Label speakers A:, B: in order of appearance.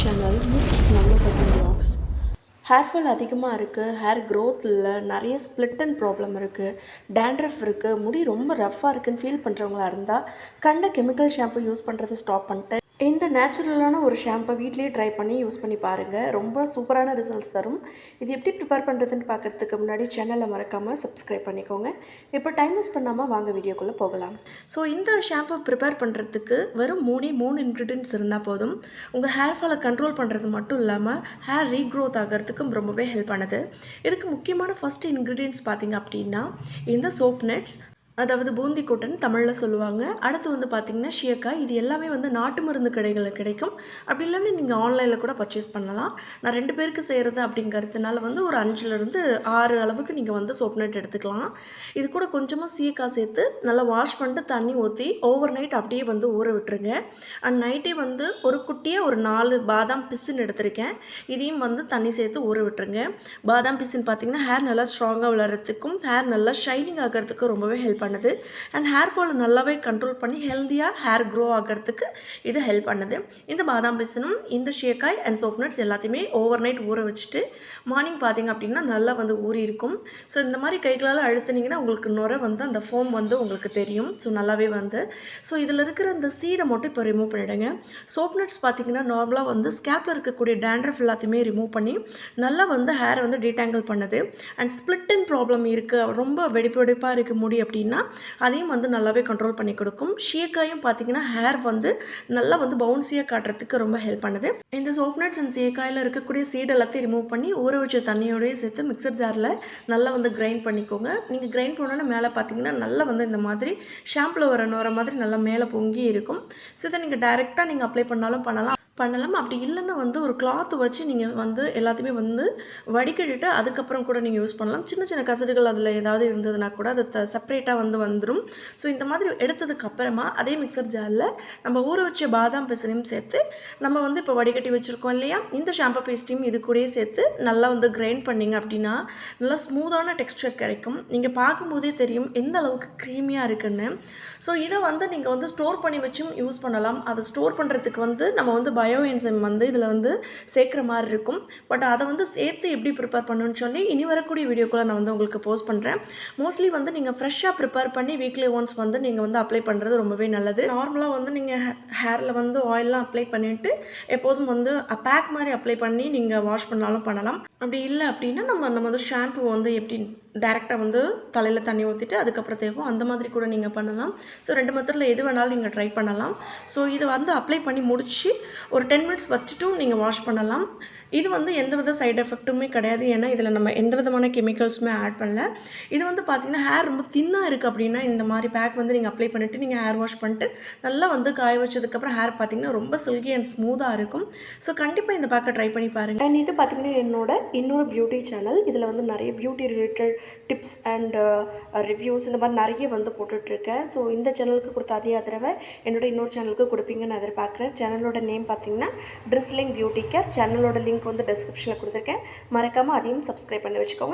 A: Channel miss நல்ல cutting பிளாக்ஸ் hair fall அதிகமாக இருக்குது ஹேர் க்ரோத் இல்லை நிறைய ஸ்ப்ளிட் அண்ட் ப்ராப்ளம் இருக்குது டேண்ட்ரஃப் இருக்குது முடி ரொம்ப ரஃப்பாக இருக்குன்னு ஃபீல் பண்ணுறவங்களா இருந்தால் கண்ட கெமிக்கல் ஷாம்பு யூஸ் பண்ணுறதை ஸ்டாப் பண்ணிட்டு இந்த நேச்சுரலான ஒரு ஷாம்பை வீட்லேயே ட்ரை பண்ணி யூஸ் பண்ணி பாருங்கள் ரொம்ப சூப்பரான ரிசல்ட்ஸ் தரும். இது எப்படி ப்ரிப்பேர் பண்ணுறதுன்னு பார்க்கறதுக்கு முன்னாடி சேனலை மறக்காமல் சப்ஸ்கிரைப் பண்ணிக்கோங்க. இப்போ டைம் வேஸ்ட் பண்ணாமல் வாங்க வீடியோக்குள்ளே போகலாம். ஸோ இந்த ஷாம்பை ப்ரிப்பேர் பண்ணுறதுக்கு வெறும் மூணே மூணு இன்க்ரீடியன்ட்ஸ் இருந்தால் போதும். உங்கள் ஹேர் ஃபாலை கண்ட்ரோல் பண்ணுறது மட்டும் இல்லாமல் ஹேர் ரீக்ரோத் ஆகிறதுக்கும் ரொம்பவே ஹெல்ப் பண்ணுது இதுக்கு முக்கியமான ஃபஸ்ட் இன்க்ரீடியன்ட்ஸ் பார்த்தீங்க அப்படின்னா இந்த சோப் நெட்ஸ் அதாவது பூந்தி கூட்டன் தமிழில் சொல்லுவாங்க. அடுத்து வந்து பார்த்திங்கன்னா ஷியக்காய். இது எல்லாமே வந்து நாட்டு மருந்து கடைகளில் கிடைக்கும். அப்படி இல்லைன்னு நீங்கள் ஆன்லைனில் கூட பர்ச்சேஸ் பண்ணலாம். நான் ரெண்டு பேருக்கு செய்கிறது அப்படிங்கிறதுனால வந்து ஒரு அஞ்சுலேருந்து ஆறு அளவுக்கு நீங்கள் வந்து சோப் நெட் எடுத்துக்கலாம். இது கூட கொஞ்சமாக சீயக்காய் சேர்த்து நல்லா வாஷ் பண்ணிட்டு தண்ணி ஊற்றி ஓவர் நைட் அப்படியே வந்து ஊற விட்டுருங்க. அண்ட் நைட்டே வந்து ஒரு குட்டியாக ஒரு நாலு பாதாம் பிசின் எடுத்திருக்கேன். இதையும் வந்து தண்ணி சேர்த்து ஊற விட்டுருங்க. பாதாம் பிசின் பார்த்திங்கன்னா ஹேர் நல்லா ஸ்ட்ராங்காக வளர்கிறதுக்கும் ஹேர் நல்லா ஷைனிங் ஆகிறதுக்கும் ரொம்பவே ஹெல்ப் பண்ணுது. அண்ட் ஹேர் ஃபாலை நல்லாவே கண்ட்ரோல் பண்ணி ஹெல்த்தியாக ஹேர் க்ரோ ஆகிறதுக்கு இது ஹெல்ப் பண்ணுது. இந்த பாதாம் பிசினும் இந்த ஷேக்காய் அண்ட் சோப் நட்ஸ் எல்லாத்தையுமே ஓவர் நைட் ஊற வச்சுட்டு மார்னிங் பார்த்தீங்க அப்படின்னா நல்லா வந்து ஊறி இருக்கும். ஸோ இந்த மாதிரி கைகளால் அழுத்துனீங்கன்னா உங்களுக்கு நுர வந்து அந்த ஃபோம் வந்து உங்களுக்கு தெரியும். ஸோ நல்லாவே வந்து. ஸோ இதில் இருக்கிற இந்த சீடை மட்டும் இப்போ ரிமூவ் பண்ணிவிடுங்க சோப் நட்ஸ் பார்த்தீங்கன்னா நார்மலாக வந்து ஸ்கேப்பில் இருக்கக்கூடிய டேண்ட்ரஃப் எல்லாத்தையுமே ரிமூவ் பண்ணி நல்லா வந்து ஹேரை வந்து டீடேங்கிள் பண்ணுது. அண்ட் ஸ்ப்ளிட் அண்ட் ப்ராப்ளம் இருக்குது ரொம்ப வெடிப்பு வெடிப்பாக இருக்குது முடி அப்படின்னா அதையும் வந்து நல்லாவே கண்ட்ரோல் பண்ணி கொடுக்கும். ஷியக்காயும் பார்த்தீங்கன்னா ஹேர் வந்து நல்லா வந்து பவுன்சியாக காட்டுறதுக்கு ரொம்ப ஹெல்ப் பண்ணுது. இந்த சோப் நட்ஸ் அண்ட் சீக்காயில் இருக்கக்கூடிய சீட் எல்லாத்தையும் ரிமூவ் பண்ணி ஊற வச்ச தண்ணியோடய சேர்த்து மிக்சர் ஜாரில் நல்லா வந்து கிரைண்ட் பண்ணிக்கோங்க. நீங்கள் கிரைண்ட் பண்ணோன்னே மேலே பார்த்தீங்கன்னா நல்லா வந்து இந்த மாதிரி ஷாம்பில் வர நுர மாதிரி நல்லா மேலே பொங்கி இருக்கும். ஸோ இதை நீங்கள் டைரெக்டாக நீங்கள் அப்ளை பண்ணாலும் பண்ணலாம். பண்ணலாம். அப்படி இல்லைன்னா வந்து ஒரு கிளாத் வச்சு நீங்கள் வந்து எல்லாத்தையுமே வந்து வடிகட்டிட்டு அதுக்கப்புறம் கூட நீங்கள் யூஸ் பண்ணலாம். சின்ன சின்ன கசடுகள் அதில் ஏதாவது இருந்ததுன்னா கூட அது த செப்பரேட்டாக வந்து வந்துடும் ஸோ இந்த மாதிரி எடுத்ததுக்கு அப்புறமா அதே மிக்சர் ஜாரில் நம்ம ஊற வச்ச பாதாம் பிசினையும் சேர்த்து நம்ம வந்து இப்போ வடிகட்டி வச்சுருக்கோம் இல்லையா? இந்த ஷாம்பு பேஸ்ட்டையும் இது கூடயே சேர்த்து நல்லா வந்து கிரைண்ட் பண்ணிங்க அப்படின்னா நல்லா ஸ்மூத்தான டெக்ஸ்டர் கிடைக்கும். நீங்கள் பார்க்கும்போதே தெரியும் எந்த அளவுக்கு க்ரீமியாக இருக்குன்னு. ஸோ இதை வந்து நீங்கள் வந்து ஸ்டோர் பண்ணி வச்சும் யூஸ் பண்ணலாம். அதை ஸ்டோர் பண்ணுறதுக்கு வந்து நம்ம வந்து பயோ என்சைம் வந்து இதில் வந்து சேர்க்குற மாதிரி இருக்கும். பட் அதை வந்து சேர்த்து எப்படி ப்ரிப்பேர் பண்ணணும்னு சொல்லி இனி வரக்கூடிய வீடியோக்குள்ளே நான் வந்து உங்களுக்கு போஸ்ட் பண்ணுறேன் மோஸ்ட்லி வந்து நீங்கள் ஃப்ரெஷ்ஷாக ப்ரிப்பேர் பண்ணி வீக்லி ஒன்ஸ் வந்து நீங்கள் வந்து அப்ளை பண்ணுறது ரொம்பவே நல்லது. நார்மலாக வந்து நீங்கள் ஹேரில் வந்து ஆயிலெலாம் அப்ளை பண்ணிவிட்டு எப்போதும் வந்து பேக் மாதிரி அப்ளை பண்ணி நீங்கள் வாஷ் பண்ணாலும் பண்ணலாம். அப்படி இல்லை அப்படின்னா நம்ம நம்ம வந்து ஷாம்பு வந்து எப்படி டேரெக்டாக வந்து தலையில் தண்ணி ஊற்றிட்டு அதுக்கப்புறம் தேவோம் அந்த மாதிரி கூட நீங்கள் பண்ணலாம். ஸோ ரெண்டு மெத்தடில் எது வேணாலும் நீங்கள் ட்ரை பண்ணலாம். ஸோ இதை வந்து அப்ளை பண்ணி முடித்து ஒரு டென் மினிட்ஸ் வச்சுட்டும் நீங்கள் வாஷ் பண்ணலாம். இது வந்து எந்த வித சைடு எஃபெக்ட்டுமே கிடையாது. ஏன்னா இதில் நம்ம எந்த விதமான கெமிக்கல்ஸுமே ஆட் பண்ணல. இது வந்து பார்த்திங்கன்னா ஹேர் ரொம்ப தின்னாக இருக்குது அப்படின்னா இந்த மாதிரி பேக் வந்து நீங்கள் அப்ளை பண்ணிவிட்டு நீங்கள் ஹேர் வாஷ் பண்ணிட்டு நல்லா வந்து காய வச்சதுக்கப்புறம் ஹேர் பார்த்திங்கன்னா ரொம்ப சில்கி அண்ட் ஸ்மூத்தாக இருக்கும். ஸோ கண்டிப்பாக இந்த பேக்கை ட்ரை பண்ணி பாருங்கள் அண்ட் இது பார்த்திங்கன்னா என்னோட இன்னொரு பியூட்டி சேனல் இதில் வந்து நிறைய beauty related tips and reviews இந்த மாதிரி நிறைய வந்து போட்டுட்ருக்கேன். ஸோ இந்த சேனலுக்கு கொடுத்த அதே ஆதரவை என்னோட இன்னொரு சேனலுக்கு கொடுப்பீங்கன்னு எதிர்பார்க்குறேன். சேனலோட நேம் பார்த்தீங்கன்னா ட்ரிஸ்லிங் பியூட்டி கேர் சேனலோட லிங்க் வந்து டிஸ்கிரிப்ஷனில் கொடுத்துருக்கேன். மறக்காமல் அதையும் சப்ஸ்கிரைப் பண்ணி வச்சுக்கோங்க.